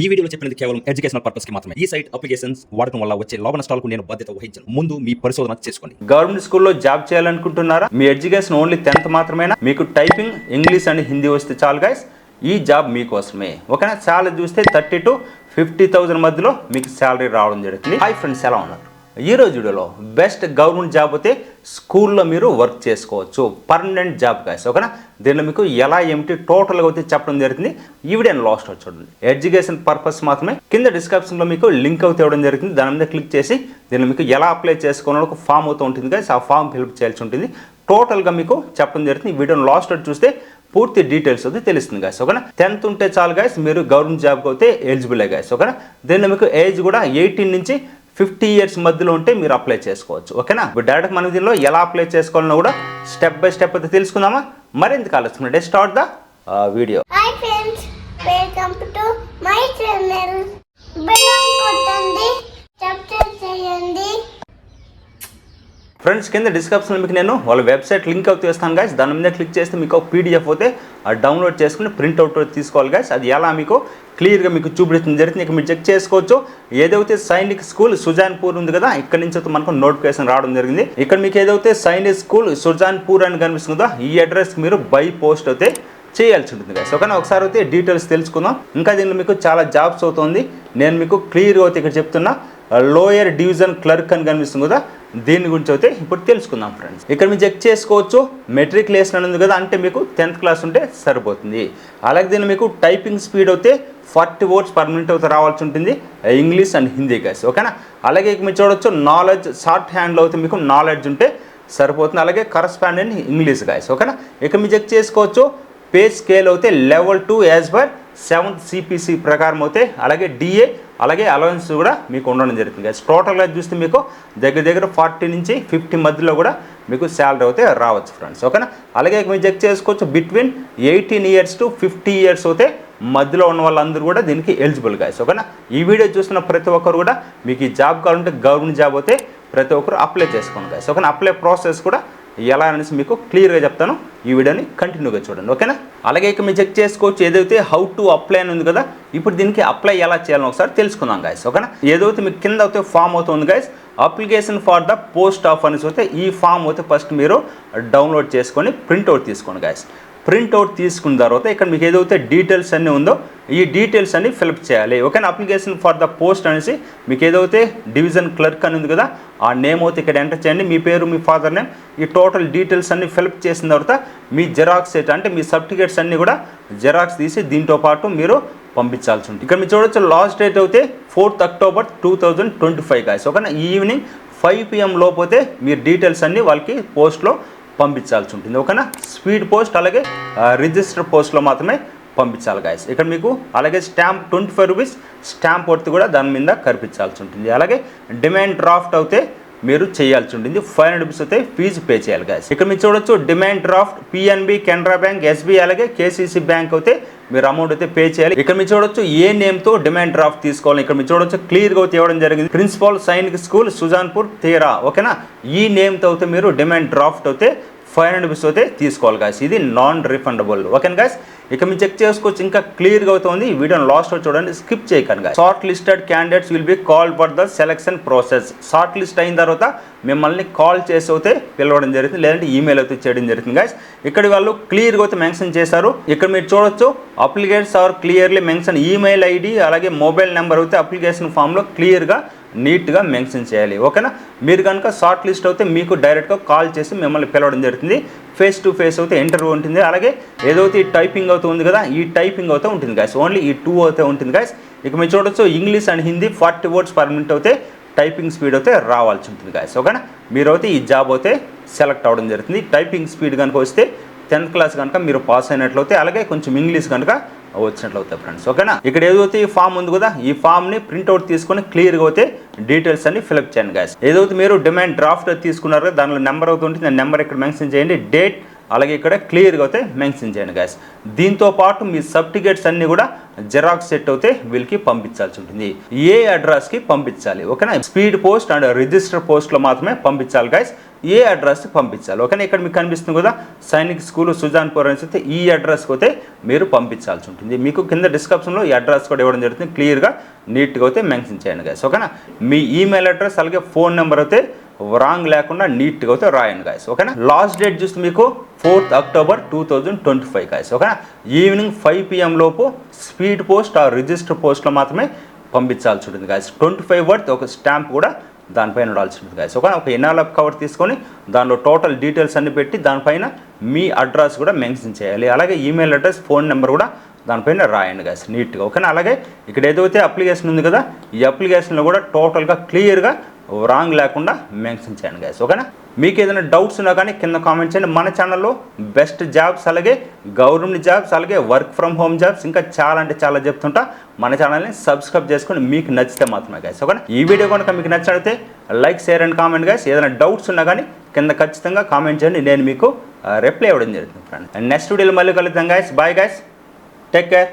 ఈ వీడియోలో చెప్పినది కేవలం ఎడ్యుకేషనల్ పర్పస్కి మాత్రమే. ఈ సైట్ అప్లికేషన్స్ వాడటం వల్ల వచ్చే లాభ నష్టాలకు నేను బాధ్యత వహించను. ముందు మీ పరిశోధన చేసుకోండి. గవర్నమెంట్ స్కూల్లో జాబ్ చేయాలనుకుంటున్నారా? మీ ఎడ్యుకేషన్ ఓన్లీ టెన్త్ మాత్రమేనా? మీకు టైపింగ్ ఇంగ్లీష్ అండ్ హిందీ వస్తే చాలు గైస్ ఈ జాబ్ మీకోసమే. ఓకేనా చాలా చూస్తే థర్టీ టు ఫిఫ్టీ థౌసండ్ మధ్యలో మీకు శాలరీ రావడం జరుగుతుంది. హై ఫ్రెండ్స్ ఎలా ఉన్నారు? ఈ రోజు వీడియోలో బెస్ట్ గవర్నమెంట్ జాబ్ అయితే స్కూల్లో మీరు వర్క్ చేసుకోవచ్చు. పర్మనెంట్ జాబ్ గాయస్ ఓకేనా? దీనిలో మీకు ఎలా ఏమిటి టోటల్గా అయితే చెప్పడం జరుగుతుంది. ఈ వీడియో లాస్ట్ చూడండి. ఎడ్యుకేషన్ పర్పస్ మాత్రమే. కింద డిస్క్రిప్షన్లో మీకు లింక్ అవుతే ఇవ్వడం జరుగుతుంది. దాని మీద క్లిక్ చేసి దీనిలో మీకు ఎలా అప్లై చేసుకోవాలో ఒక ఫామ్ అవుతూ ఉంటుంది కానీ ఆ ఫామ్ ఫిల్అప్ చేయాల్సి ఉంటుంది. టోటల్గా మీకు చెప్పడం జరుగుతుంది. ఈ వీడియోని లాస్ట్ చూస్తే పూర్తి డీటెయిల్స్ అయితే తెలుస్తుంది గాయస్ ఓకేనా? టెన్త్ ఉంటే చాలు గాయస్ మీరు గవర్నమెంట్ జాబ్కి అయితే ఎలిజిబుల్ గాయస్ ఓకేనా? దీనిలో మీకు ఏజ్ కూడా ఎయిటీన్ నుంచి ఫిఫ్టీ ఇయర్స్ మధ్యలో ఉంటే మీరు అప్లై చేసుకోవచ్చు ఓకేనా? ఇప్పుడు డైరెక్ట్ మన దీనిలో ఎలా అప్లై చేసుకోవాలన్నా కూడా స్టెప్ బై స్టెప్ అయితే తెలుసుకుందామా? మరింత ఆలస్యం day start the video. Hi friends welcome to my channel bell కొట్టండి సబ్స్క్రైబ్ చేయండి. ఫ్రెండ్స్ కింద డిస్క్రిప్షన్లో మీకు నేను వాళ్ళ వెబ్సైట్ లింక్ అవుతూ వేస్తాను గాయస్ దాని మీద క్లిక్ చేస్తే మీకు పీడిఎఫ్ అయితే డౌన్లోడ్ చేసుకుని ప్రింట్ అవుట్ తీసుకోవాలి గాయస్ అది ఎలా మీకు క్లియర్గా మీకు చూపించడం జరుగుతుంది ఇక మీరు చెక్ చేసుకోవచ్చు. ఏదైతే సైనిక్ స్కూల్ సుజాన్పూర్ ఉంది కదా ఇక్కడ నుంచి అయితే మనకు నోటిఫికేషన్ రావడం జరిగింది. ఇక్కడ మీకు ఏదైతే సైనిక్ స్కూల్ సుజాన్పూర్ అని కనిపిస్తుందో ఈ అడ్రస్కి మీరు బై పోస్ట్ అయితే చేయాల్సి ఉంటుంది గైస్ ఓకేనా? ఒకసారి అయితే డీటెయిల్స్ తెలుసుకుందాం. ఇంకా దీనిలో మీకు చాలా జాబ్స్ అవుతుంది. నేను మీకు క్లియర్గా అయితే ఇక్కడ చెప్తున్నా. లోయర్ డివిజన్ క్లర్క్ అని కనిపిస్తుంది కదా దీని గురించి అయితే ఇప్పుడు తెలుసుకుందాం ఫ్రెండ్స్ ఇక్కడ మీరు చెక్ చేసుకోవచ్చు మెట్రికులేషన్ అని ఉంది కదా అంటే మీకు టెన్త్ క్లాస్ ఉంటే సరిపోతుంది. అలాగే దీన్ని మీకు టైపింగ్ స్పీడ్ అయితే ఫార్టీ వర్డ్స్ పర్ మినిట్ అయితే రావాల్సి ఉంటుంది ఇంగ్లీష్ అండ్ హిందీ గైస్ ఓకేనా అలాగే ఇక మీరు చూడొచ్చు నాలెడ్జ్ షార్ట్ హ్యాండ్లో అయితే మీకు నాలెడ్జ్ ఉంటే సరిపోతుంది. అలాగే కరస్పాండెంట్ ఇంగ్లీష్ గాయస్ ఓకేనా ఇక మీరు చెక్ చేసుకోవచ్చు పే స్కేల్ అయితే level two as per seventh CPC ప్రకారం అయితే అలాగే డిఏ అలాగే అలవెన్స్ కూడా మీకు ఉండడం జరుగుతుంది. గైస్ టోటల్గా చూస్తే మీకు దగ్గర దగ్గర ఫార్టీ నుంచి ఫిఫ్టీ మధ్యలో కూడా మీకు శాలరీ అయితే రావచ్చు ఫ్రెండ్స్ ఓకేనా అలాగే మీరు చెక్ చేసుకోవచ్చు between eighteen years to fifty years అయితే మధ్యలో ఉన్న వాళ్ళందరూ కూడా దీనికి ఎలిజిబుల్ గాయస్ ఓకేనా ఈ వీడియో చూస్తున్న ప్రతి ఒక్కరు కూడా మీకు ఈ జాబ్ కావాలంటే గవర్నమెంట్ జాబ్ అయితే ప్రతి ఒక్కరు అప్లై చేసుకోండి గాయస్ ఓకేనా అప్లై ప్రాసెస్ కూడా ఎలా అనేసి మీకు క్లియర్గా చెప్తాను. ఈ వీడియోని కంటిన్యూగా చూడండి. ఓకేనా? అలాగే ఇక మీరు చెక్ చేసుకోవచ్చు ఏదైతే హౌ టు అప్లై అని ఉంది కదా ఇప్పుడు దీనికి అప్లై ఎలా చేయాలని ఒకసారి తెలుసుకుందాం గాయస్ ఓకేనా? ఏదైతే మీకు కింద అయితే ఫామ్ అవుతుంది guys application for the post of అనేసి అయితే ఈ ఫామ్ అయితే ఫస్ట్ మీరు డౌన్లోడ్ చేసుకొని ప్రింట్అవుట్ తీసుకోండి గాయస్ ప్రింట్అవుట్ తీసుకున్న తర్వాత ఇక్కడ మీకు ఏదైతే డీటెయిల్స్ అన్నీ ఉందో ఈ డీటెయిల్స్ అన్ని ఫిలప్ చేయాలి. ఓకేనా అప్లికేషన్ ఫర్ ద పోస్ట్ అనేసి మీకు ఏదైతే డివిజన్ క్లర్క్ అని ఉంది కదా ఆ నేమ్ అయితే ఇక్కడ ఎంటర్ చేయండి. మీ పేరు మీ ఫాదర్ నేమ్ ఈ టోటల్ డీటెయిల్స్ అన్ని ఫిలప్ చేసిన తర్వాత మీ జెరాక్స్ సెట్ అంటే మీ సర్టిఫికేట్స్ అన్నీ కూడా జెరాక్స్ తీసి దీంతో పాటు మీరు పంపించాల్సి ఉంటుంది. ఇక్కడ మీరు చూడొచ్చు లాస్ట్ డేట్ అయితే fourth October two thousand twenty five guys ఓకేనా ఈవినింగ్ ఫైవ్ పిఎం లోపోతే మీరు డీటెయిల్స్ అన్నీ వాళ్ళకి పోస్ట్లో పంపించాల్సి ఉంటుంది. ఓకేనా? స్పీడ్ పోస్ట్ అలాగే రిజిస్టర్ పోస్ట్లో మాత్రమే పంపించాలి గాయస్ ఇక్కడ మీకు అలాగే stamp twenty five rupees stamp worth కూడా దాని మీద కనిపించాల్సి ఉంటుంది. అలాగే డిమాండ్ డ్రాఫ్ట్ అయితే మీరు చేయాల్సి ఉంటుంది. ఫైవ్ హండ్రెడ్ రూపీస్ అయితే ఫీజు పే చేయాలి గాయస్ ఇక్కడ మీరు చూడొచ్చు demand draft PNB Canara bank SB అలాగే కేసీసీ బ్యాంక్ అయితే మీరు అమౌంట్ అయితే పే చేయాలి. ఇక్కడ మీరు చూడొచ్చు ఏ నేమ్తో డిమాండ్ డ్రాఫ్ట్ తీసుకోవాలి. ఇక్కడ మీరు చూడొచ్చు క్లియర్గా అయితే ఇవ్వడం జరిగింది. ప్రిన్సిపాల్ సైనిక్ స్కూల్ సుజాన్పూర్ తేరా ఓకేనా ఈ నేమ్తో అయితే మీరు డిమాండ్ డ్రాఫ్ట్ అయితే ఫైవ్ హండ్రెడ్ రూపీస్ అయితే తీసుకోవాలి గాయస్ ఇది నాన్ రిఫండబుల్ ఓకేనా గాయస్ ఇక మీరు చెక్ చేసుకోవచ్చు ఇంకా క్లియర్గా అవుతుంది. ఈ వీడియోని లాస్ట్ చూడండి స్కిప్ చేయకండి guys. Short listed candidates will be call for the selection process short list అయిన తర్వాత మిమ్మల్ని కాల్ చేసి అయితే పిలవడం జరుగుతుంది లేదంటే ఈమెయిల్ అయితే చేయడం జరుగుతుంది గాయస్ ఇక్కడ వాళ్ళు క్లియర్గా అయితే మెన్షన్ చేశారు. ఇక్కడ మీరు చూడొచ్చు applicants are clearly mention email ID అలాగే మొబైల్ నెంబర్ అయితే అప్లికేషన్ ఫామ్లో క్లియర్గా నీట్గా మెన్షన్ చేయాలి ఓకేనా? మీరు కనుక షార్ట్ లిస్ట్ అయితే మీకు డైరెక్ట్గా కాల్ చేసి మిమ్మల్ని పిలవడం జరుగుతుంది. ఫేస్ టు ఫేస్ అయితే ఇంటర్వ్యూ ఉంటుంది. అలాగే ఏదైతే ఈ టైపింగ్ అవుతూ ఉంది కదా ఈ టైపింగ్ అయితే ఉంటుంది గాయస్ ఓన్లీ ఈ టూ అయితే ఉంటుంది గాయస్ ఇక మీరు చూడొచ్చు English and Hindi forty words per minute అయితే టైపింగ్ స్పీడ్ అయితే రావాల్సి ఉంటుంది గాయస్ ఓకేనా? మీరైతే ఈ జాబ్ అయితే సెలెక్ట్ అవ్వడం జరుగుతుంది. టైపింగ్ స్పీడ్ కనుక వస్తే టెన్త్ క్లాస్ కనుక మీరు పాస్ అయినట్లయితే అలాగే కొంచెం ఇంగ్లీష్ కనుక వచ్చినట్లు అవుతాయి ఫ్రెండ్స్ ఓకేనా? ఇక్కడ ఏదైతే ఈ ఫామ్ ఉంది కదా ఈ ఫామ్ని ప్రింట్అవుట్ తీసుకొని క్లియర్గా అయితే డీటెయిల్స్ అన్ని ఫిలప్ చేయండి గాయస్ ఏదైతే మీరు డిమాండ్ డ్రాఫ్ట్ తీసుకున్నారు దానిలో నెంబర్ అవుతుంటే నెంబర్ ఇక్కడ మెన్షన్ చేయండి? డేట్ అలాగే ఇక్కడ క్లియర్గా అయితే మెన్షన్ చేయండి గ్యాస్ దీంతో పాటు మీ సర్టిఫికేట్స్ అన్నీ కూడా జెరాక్స్ సెట్ అయితే వీళ్ళకి పంపించాల్సి ఉంటుంది. ఏ అడ్రస్కి పంపించాలి ఓకేనా? స్పీడ్ పోస్ట్ అండ్ రిజిస్టర్ పోస్ట్లో మాత్రమే పంపించాలి గాయస్ ఏ అడ్రస్కి పంపించాలి ఓకేనా? ఇక్కడ మీకు కనిపిస్తుంది కదా సైనిక్ స్కూల్ సుజాన్పూర్ అని అయితే ఈ అడ్రస్కి అయితే మీరు పంపించాల్సి ఉంటుంది. మీకు కింద డిస్క్రిప్షన్లో ఈ అడ్రస్ కూడా ఇవ్వడం జరుగుతుంది. క్లియర్గా నీట్గా అయితే మెన్షన్ చేయండి గాయస్ ఓకేనా? మీ ఈమెయిల్ అడ్రస్ అలాగే ఫోన్ నెంబర్ అయితే రాంగ్ లేకుండా నీట్గా అయితే రాయండి గాయస్ ఓకేనా? లాస్ట్ డేట్ చూస్తే మీకు fourth October two thousand twenty five guys ఓకేనా ఈవినింగ్ ఫైవ్ పిఎం లోపు స్పీడ్ పోస్ట్ ఆ రిజిస్టర్ పోస్ట్లో మాత్రమే పంపించాల్సి ఉంటుంది గాయస్ ట్వంటీ ఫైవ్ వర్త్ ఒక స్టాంప్ కూడా దానిపైన ఉండాల్సి ఉంటుంది గాయస్ ఓకే ఒక ఎన్ఆర్ఎఫ్ కవర్ తీసుకొని దానిలో టోటల్ డీటెయిల్స్ అన్ని పెట్టి దానిపైన మీ అడ్రస్ కూడా మెన్షన్ చేయాలి. అలాగే ఈమెయిల్ అడ్రస్ ఫోన్ నెంబర్ కూడా దానిపైన రాయండి గాయస్ నీట్గా ఓకేనా? అలాగే ఇక్కడ ఏదైతే అప్లికేషన్ ఉంది కదా ఈ అప్లికేషన్లో కూడా టోటల్గా క్లియర్గా రాంగ్ లేకుండా మెన్షన్ చేయండి గాయస్ ఓకేనా మీకు ఏదైనా డౌట్స్ ఉన్నా కానీ కింద కామెంట్ చేయండి. మన ఛానల్లో బెస్ట్ జాబ్స్ అలాగే గవర్నమెంట్ జాబ్స్ అలాగే వర్క్ ఫ్రమ్ హోమ్ జాబ్స్ ఇంకా చాలా అంటే చాలా చెప్తుంటా. మన ఛానల్ని సబ్స్క్రైబ్ చేసుకొని మీకు నచ్చితే మాత్రమే గైస్ ఓకేనా ఈ వీడియో కనుక మీకు నచ్చితే like share and comment guys ఏదైనా డౌట్స్ ఉన్నా కానీ కింద ఖచ్చితంగా కామెంట్ చేయండి. నేను మీకు uh, రిప్లై ఇవ్వడం జరుగుతుంది ఫ్రెండ్ నెక్స్ట్ వీడియోలో మళ్ళీ కలుద్దాం guys bye guys take care